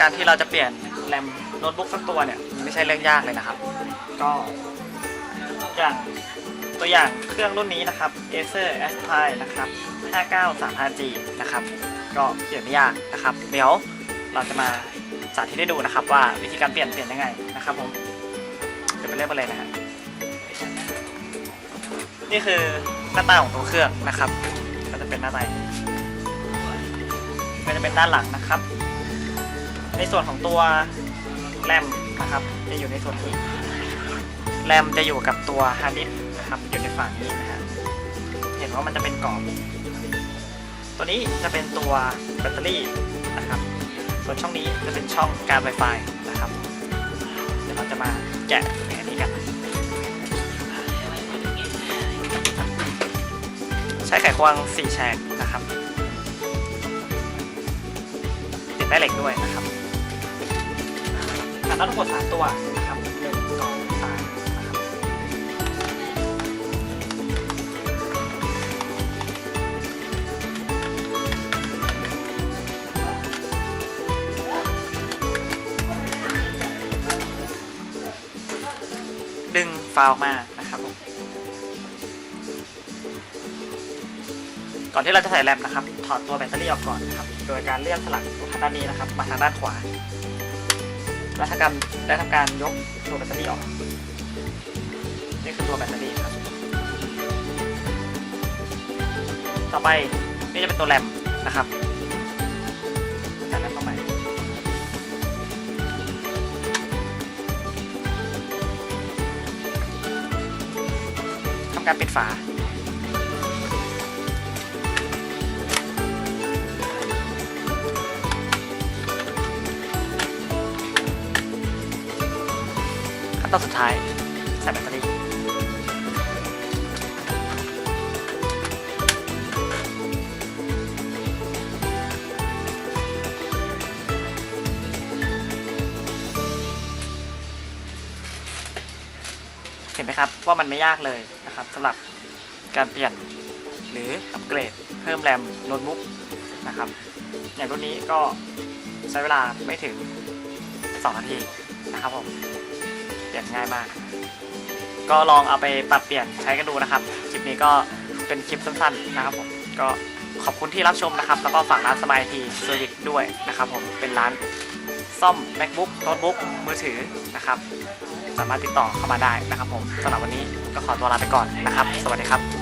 การที่เราจะเปลี่ยนแรมโน้ตบุ๊กสักตัวเนี่ยไม่ใช่เรื่องยากเลยนะครับ ก็อย่างตัวอย่างเครื่องรุ่นนี้นะครับ Acer Aspire นะครับ 5935G นะครับ ก็เปลี่ยนไม่ยากนะครับ เดี๋ยวเราจะมาสาธิตให้ดูนะครับ ว่าวิธีการเปลี่ยนเปลี่ยนยังไงนะครับผมเดี๋ยวไปเริ่มกันเลยนะฮะนี่คือหน้าตาของตัวเครื่องนะครับ ก็จะเป็นหน้าตาอย่างนี้ก็จะเป็นด้านหลังนะครับ ในส่วนของตัวแรมนะครับ จะอยู่ในส่วนนี้แรมจะอยู่กับตัวฮาร์ดดิสนะครับอยู่ในฝั่งนี้นะฮะเห็นว่ามันจะเป็นกรอบตัวนี้จะเป็นตัวแบตเตอรี่นะครับ ส่วนช่องนี้จะเป็นช่องการ Wi-Fi นะครับเดี๋ยวเราจะมาแกะอันนี้กันใช้ไขควง4แฉกนะครับติดแม่เหล็กด้วยนะครับ อันนั้นทั้งหมดสามตัวนะครับหนึ่งสองสามนะครับดึงฟาวออกมานะครับผมก่อนที่เราจะใส่แรมนะครับ ถอดตัวแบตเตอรี่ออกก่อนนะครับ โดยการเลื่อนสลักทางด้านนี้นะครับ มาทางด้านขวา แล้วทำการได้ทำการยกตัวแบตเตอรี่ออก นี่คือตัวแบตเตอรี่ครับ ต่อไปนี่จะเป็นตัวแรมนะครับใส่แรมเข้าไปทำการปิดฝา นตอนสุดท้าย ใส่แบตเตอรี่เห็นไหมครับว่ามันไม่ยากเลยนะครับสำหรับการเปลี่ยนหรืออัปเกรดเพิ่มแรมโน้ตบุ๊กนะครับ อย่างรุ่นนี้ก็ใช้เวลาไม่ถึง 2 นาทีนะครับผม ลี่ยนง่ายมาก ก็ลองเอาไปปรับเปลี่ยนใช้กันดูนะครับคลิปนี้ก็เป็นคลิปสั้นๆนะครับผมก็ขอบคุณที่รับชมนะครับ แล้วก็ฝากร้านสมายทีเซอร์วิสด้วยนะครับผมเป็นร้านซ่อม macbook โน้ตบุ๊กมือถือนะครับ สามารถติดต่อเข้ามาได้นะครับผมสำหรับวันนี้ก็ขอตัวลาไปก่อนนะครับ สวัสดีครับ